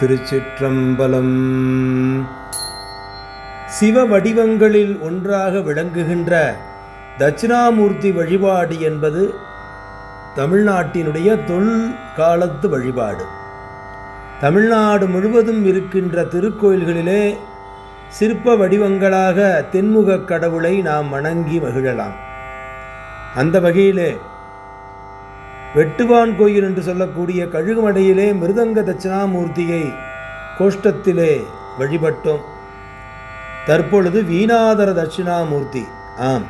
திருச்சிற்றம்பலம். சிவ வடிவங்களில் ஒன்றாக விளங்குகின்ற தட்சிணாமூர்த்தி வழிபாடு என்பது தமிழ்நாட்டினுடைய தொல்காலத்து வழிபாடு. தமிழ்நாடு முழுவதும் இருக்கின்ற திருக்கோயில்களிலே சிற்ப வடிவங்களாக தென்முகக் கடவுளை நாம் வணங்கி மகிழலாம். அந்த வகையிலே வெட்டுவான் கோயில் என்று சொல்லக்கூடிய கழுகுமடையிலே மிருதங்க தட்சிணாமூர்த்தியை கோஷ்டத்திலே வழிபட்டோம். தற்பொழுது வீணாதர தட்சிணாமூர்த்தி. ஆம்.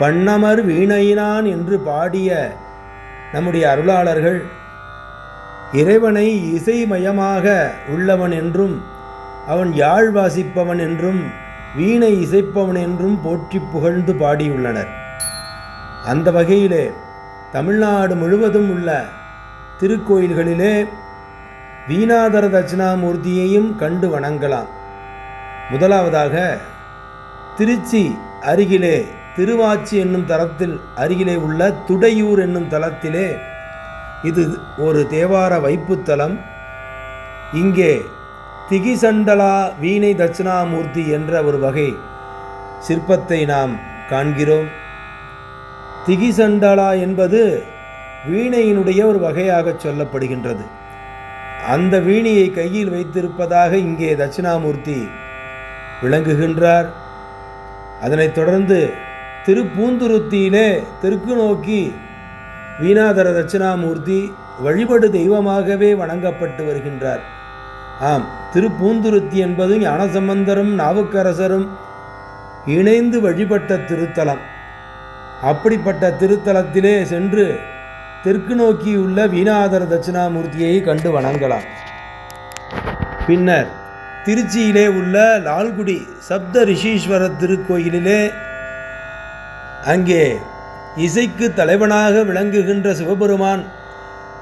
பண்ணமர் வீணையினான் என்று பாடிய நம்முடைய அருளாளர்கள் இறைவனை இசைமயமாக உள்ளவன் என்றும் அவன் யாழ் வாசிப்பவன் என்றும் வீணை இசைப்பவன் என்றும் போற்றி புகழ்ந்து பாடியுள்ளனர். அந்த வகையிலே தமிழ்நாடு முழுவதும் உள்ள திருக்கோயில்களிலே வீணாதர தட்சிணாமூர்த்தியையும் கண்டு வணங்கலாம். முதலாவதாக திருச்சி அருகிலே திருவாச்சி என்னும் தலத்தில் அருகிலே உள்ள துடையூர் என்னும் தலத்திலே இது ஒரு தேவார வைப்புத்தலம். இங்கே திகிசண்டலா வீணை தட்சிணாமூர்த்தி என்ற ஒரு வகை சிற்பத்தை நாம் காண்கிறோம். திகிசண்டலா என்பது வீணையினுடைய ஒரு வகையாக சொல்லப்படுகின்றது. அந்த வீணையை கையில் வைத்திருப்பதாக இங்கே தட்சிணாமூர்த்தி விளங்குகின்றார். அதனைத் தொடர்ந்து திருப்பூந்துருத்தியிலே தெற்கு நோக்கி வீணாதர தட்சிணாமூர்த்தி வழிபடு தெய்வமாகவே வணங்கப்பட்டு வருகின்றார். ஆம் திருப்பூந்துருத்தி என்பது ஞானசம்பந்தரும் நாவுக்கரசரும் இணைந்து வழிபட்ட திருத்தலம். அப்படிப்பட்ட திருத்தலத்திலே சென்று தெற்கு நோக்கி உள்ள வீணாதர தட்சிணாமூர்த்தியை கண்டு வணங்கலாம். பின்னர் திருச்சியிலே உள்ள லால்குடி சப்த ரிஷீஸ்வரர் திருக்கோயிலிலே அங்கே இசைக்கு தலைவனாக விளங்குகின்ற சிவபெருமான்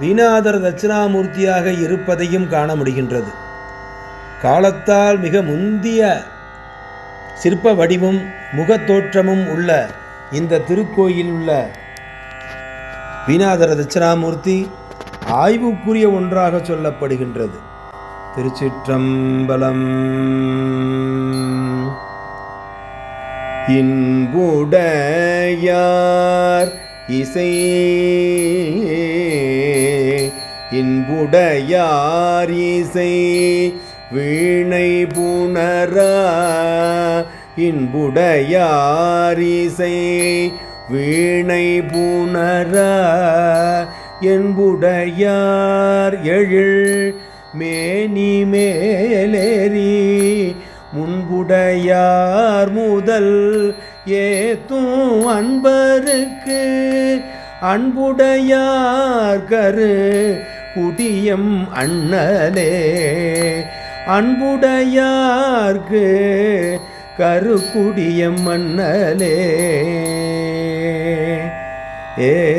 வீணாதர தட்சிணாமூர்த்தியாக இருப்பதையும் காண முடிகின்றது. காலத்தால் மிக முந்திய சிற்ப வடிவும் முகத்தோற்றமும் உள்ள இந்த திருக்கோயில் உள்ள வீணாதர தட்சிணாமூர்த்தி ஆய்வுக்குரிய ஒன்றாக சொல்லப்படுகின்றது. திருச்சிற்றம்பலம். இன்புடையார் இசை. இன்புடையார் இசை. வீணை புணரா இன்புடையாரிசை வீணை புணர என்புடையார் எழில் மேனி மேலேறி முன்புடையார் முதல் ஏத்தும் அன்பருக்கு அன்புடையார் கரு குடியம் அண்ணலே அன்புடையார்க்கு கருக்குடியம் மன்னலே. ஏ.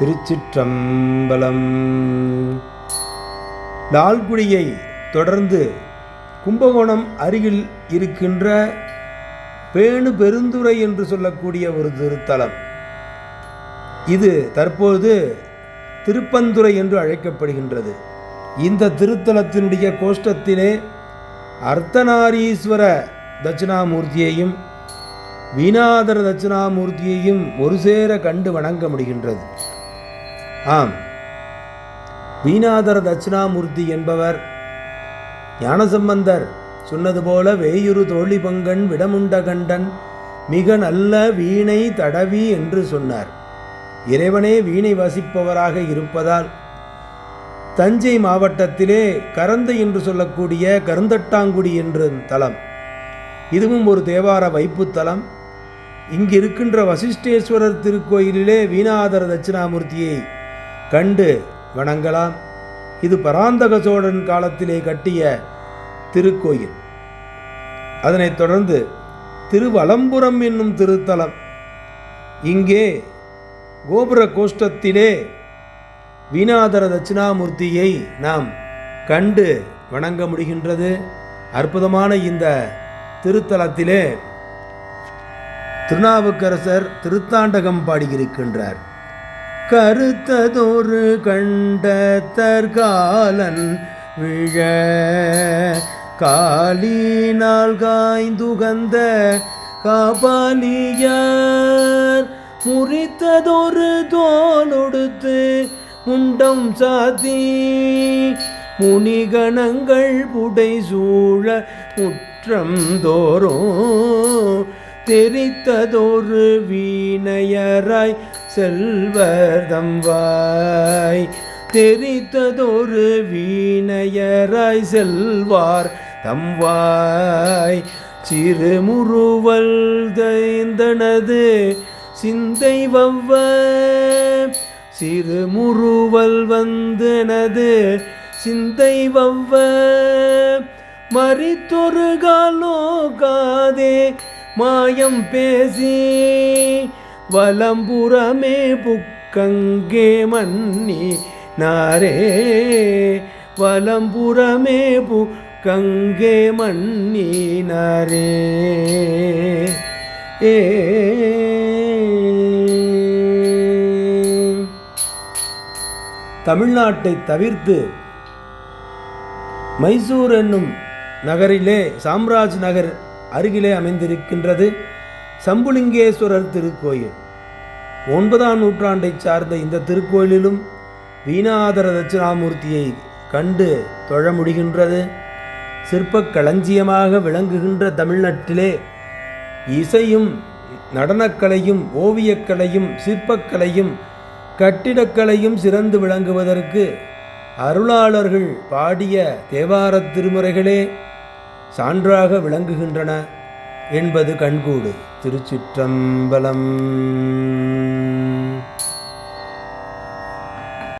திருச்சிற்றம்பலம். லால்குடியை தொடர்ந்து கும்பகோணம் அருகில் இருக்கின்ற பேணு பெருந்துறை என்று சொல்லக்கூடிய ஒரு திருத்தலம். இது தற்போது திருப்பந்துரை என்று அழைக்கப்படுகின்றது. இந்த திருத்தலத்தினுடைய கோஷ்டத்திலே அர்த்தநாரீஸ்வர தட்சிணாமூர்த்தியையும் வீணாதர தட்சிணாமூர்த்தியையும் ஒரு சேர கண்டு வணங்க முடிகின்றது. ஆம். வீணாதர தட்சிணாமூர்த்தி என்பவர் ஞானசம்பந்தர் சொன்னது போல வேயுரு தோழி பங்கன் விடமுண்ட கண்டன் மிக நல்ல வீணை தடவி என்று சொன்னார். இறைவனே வீணை வாசிப்பவராக இருப்பதால் தஞ்சை மாவட்டத்திலே கரந்தை என்று சொல்லக்கூடிய கருந்தட்டாங்குடி என்ற தலம். இதுவும் ஒரு தேவார வைப்புத்தலம் இங்கு இருக்கின்ற வசிஷ்டேஸ்வரர் திருக்கோயிலிலே வீணாதர தட்சிணாமூர்த்தியை கண்டு வணங்கலாம். இது பராந்தக சோழன் காலத்திலே கட்டிய திருக்கோயில். அதனைத் தொடர்ந்து திருவலம்புரம் என்னும் திருத்தலம். இங்கே கோபுர கோஷ்டத்திலே வீணாதர தட்சிணாமூர்த்தியை நாம் கண்டு வணங்க முடிகின்றது. அற்புதமான இந்த திருத்தலத்திலே திருநாவுக்கரசர் திருத்தாண்டகம் பாடியிருக்கின்றார். கருத்ததொரு கண்ட தற்காலன் விழ காலினால் காய்ந்துகந்த காபாலியார் முறித்ததொரு தோலொடுத்து முண்டம் சாத்தி. முனிகணங்கள் புடை சூழ முற்றம் தோறும் தெரித்ததொரு வீணையராய் செல்வர் தம்வாய் தெரித்ததொரு வீணையராய் செல்வார் தம்வாய் சிறுமுறுவல் தைந்தனது சிந்தை வவ்வ சிறு முருவல் வந்தனது. சிந்தை வவ்வ மறித்தொரு காலோகாதே மாயம் பேசி வலம்புறமே புக்கங்கே மன்னி நாரே. வலம்புறமே புக்கங்கே மன்னி நாரே. ஏ தமிழ்நாட்டை தவிர்த்து மைசூர் என்னும் நகரிலே சாம்ராஜ் நகர் அருகிலே அமைந்திருக்கின்றது சம்புலிங்கேஸ்வரர் திருக்கோயில். ஒன்பதாம் நூற்றாண்டைச் சார்ந்த இந்த திருக்கோயிலிலும் வீணாதர தட்சிணாமூர்த்தியை கண்டு தொழ முடிகின்றது. சிற்பக் களஞ்சியமாக விளங்குகின்ற தமிழ்நாட்டிலே இசையும் நடனக்கலையும் ஓவியக்கலையும் சிற்பக்கலையும் கட்டிடக்கலையும் சிறந்து விளங்குவதற்கு அருளாளர்கள் பாடிய தேவாரத் திருமுறைகளே சான்றாக விளங்குகின்றன என்பது கண்கூடு. திருச்சிற்றம்பலம்.